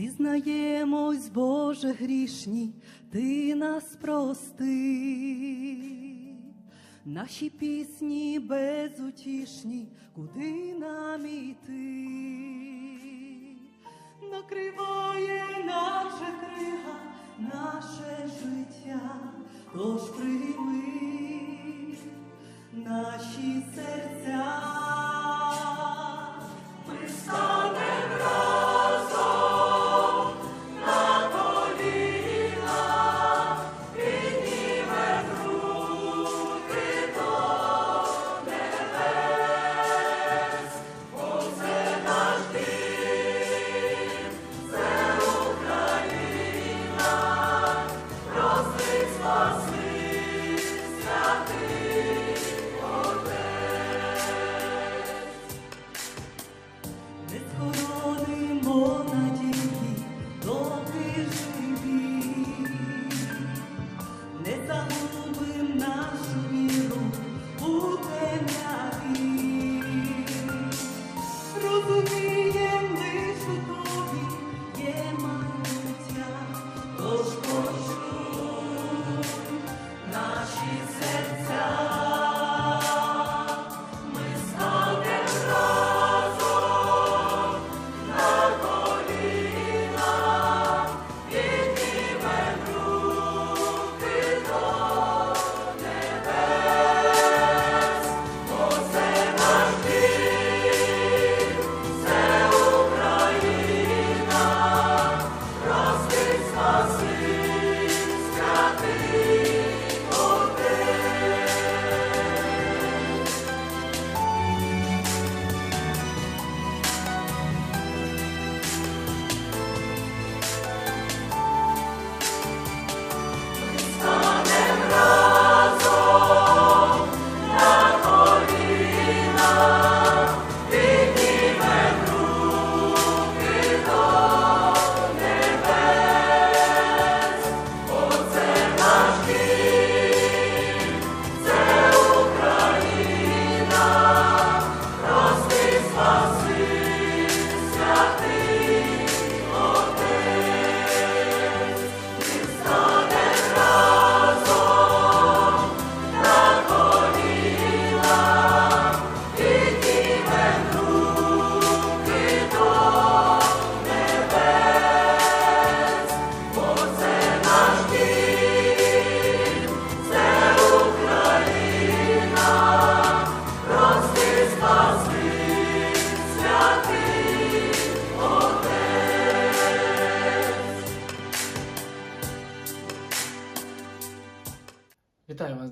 Зізнаємось, Боже грішні, ти нас прости. Наші пісні безутішні, куди нам іти? Накриває наша крига, наше життя, тож прийми наші серця.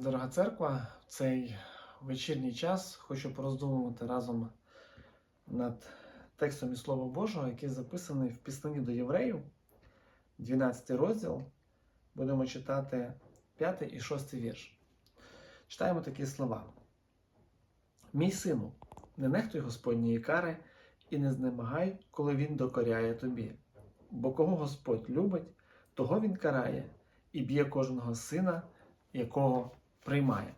Дорога церква. В цей вечірній час хочу пороздумувати разом над текстом із Слова Божого, який записаний в Післанні до євреїв, 12 розділ. Будемо читати 5 і 6 вірш. Читаємо такі слова. Мій сину, не нехтуй Господньої кари і не знемагай, коли він докоряє тобі. Бо кого Господь любить, того він карає і б'є кожного сина, якого приймає.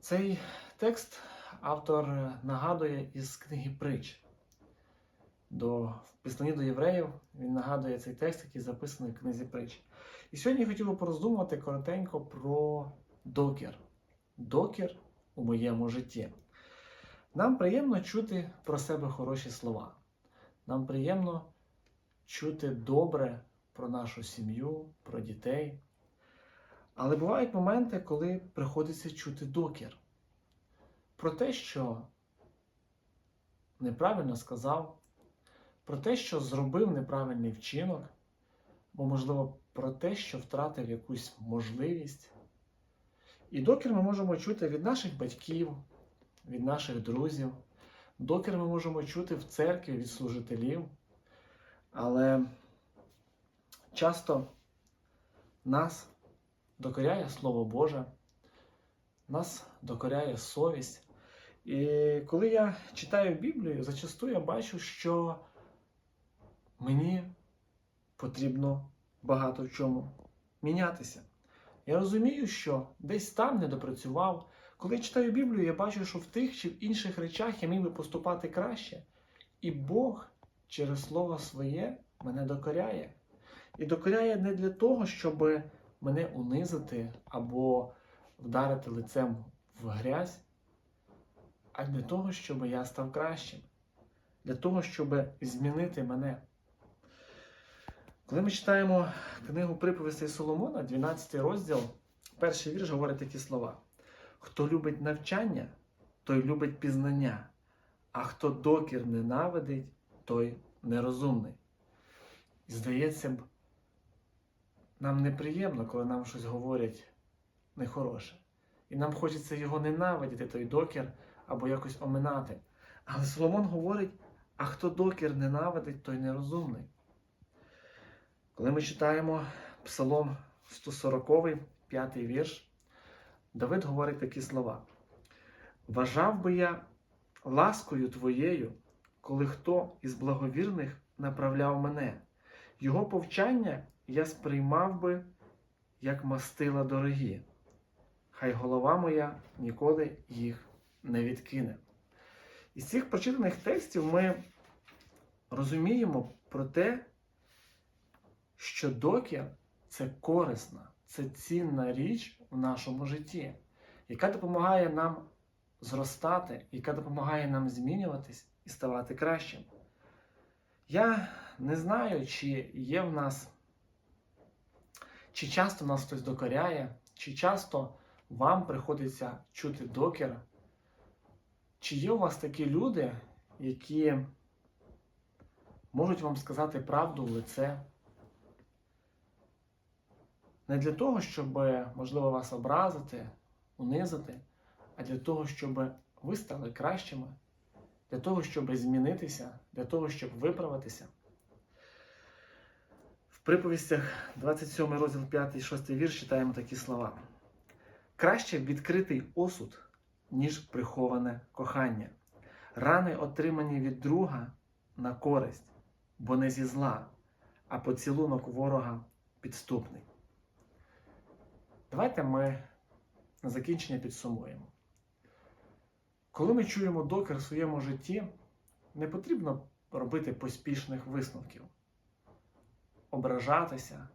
Цей текст автор нагадує із книги Притч. До в післанні до євреїв він нагадує цей текст, який записаний в книзі Притч. І сьогодні я хотів би пороздумувати коротенько про докір. Докір у моєму житті. Нам приємно чути про себе хороші слова. Нам приємно чути добре про нашу сім'ю, про дітей. Але бувають моменти, коли приходиться чути докір про те, що неправильно сказав, про те, що зробив неправильний вчинок, бо, можливо, про те, що втратив якусь можливість. І докір ми можемо чути від наших батьків, від наших друзів. Докір ми можемо чути в церкві від служителів. Але часто нас докоряє Слово Боже, нас докоряє совість. І коли я читаю Біблію, зачасту я бачу, що мені потрібно багато в чому мінятися. Я розумію, що десь там не допрацював. Коли я читаю Біблію, я бачу, що в тих чи в інших речах я міг би поступати краще. І Бог через Слово своє мене докоряє. І докоряє не для того, щоб мене унизити або вдарити лицем в грязь, а для того, щоб я став кращим, для того, щоб змінити мене. Коли ми читаємо книгу приповістей Соломона, 12 розділ, перший вірш говорить такі слова: Хто любить навчання, той любить пізнання, а хто докір ненавидить, той нерозумний. І здається б, нам неприємно, коли нам щось говорять нехороше. І нам хочеться його ненавидіти, той докір, або якось оминати. Але Соломон говорить: а хто докір ненавидить, той нерозумний. Коли ми читаємо Псалом 140, п'ятий вірш, Давид говорить такі слова: Вважав би я ласкою твоєю, коли хто із благовірних направляв мене, його повчання я сприймав би, як мастила дорогі. Хай голова моя ніколи їх не відкине. Із цих прочитаних текстів ми розуміємо про те, що докір це корисна, це цінна річ в нашому житті, яка допомагає нам зростати, яка допомагає нам змінюватись і ставати кращим. Я не знаю, чи є в нас, чи часто нас хтось докоряє, чи часто вам приходиться чути докір, чи є у вас такі люди, які можуть вам сказати правду в лице. Не для того, щоб, можливо, вас образити, унизити, а для того, щоб ви стали кращими, для того, щоб змінитися, для того, щоб виправитися. Приповістях 27 розділ 5, 6 вірш читаємо такі слова. Краще відкритий осуд, ніж приховане кохання. Рани, отримані від друга на користь, бо не зі зла, а поцілунок ворога підступний. Давайте ми на закінчення підсумуємо. Коли ми чуємо докір в своєму житті, не потрібно робити поспішних висновків, ображатися.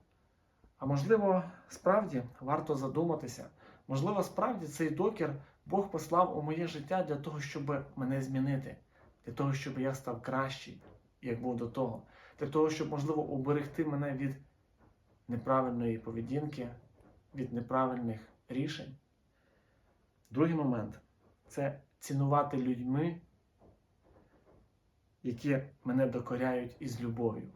А можливо, справді варто задуматися. Можливо, справді цей докір Бог послав у моє життя для того, щоб мене змінити, для того, щоб я став кращий, як був до того, для того, щоб, можливо, уберегти мене від неправильної поведінки, від неправильних рішень. Другий момент це цінувати людьми, які мене докоряють із любов'ю.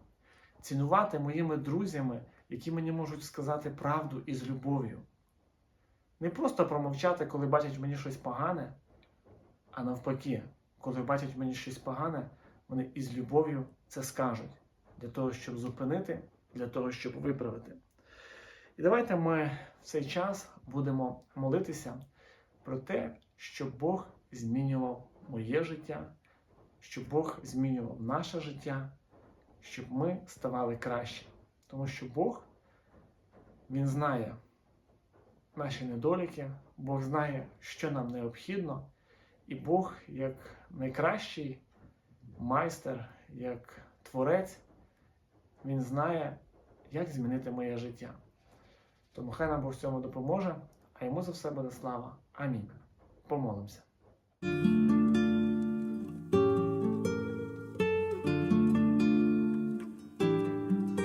Цінувати моїми друзями, які мені можуть сказати правду із любов'ю. Не просто промовчати, коли бачать мені щось погане, а навпаки, коли бачать мені щось погане, вони із любов'ю це скажуть для того, щоб зупинити, для того, щоб виправити. І давайте ми в цей час будемо молитися про те, щоб Бог змінював моє життя, щоб Бог змінював наше життя, щоб ми ставали краще. Тому що Бог, Він знає наші недоліки, Бог знає, що нам необхідно, і Бог, як найкращий майстер, як творець, Він знає, як змінити моє життя. Тому хай нам Бог в цьому допоможе, а йому за все буде слава. Амінь. Помолимося.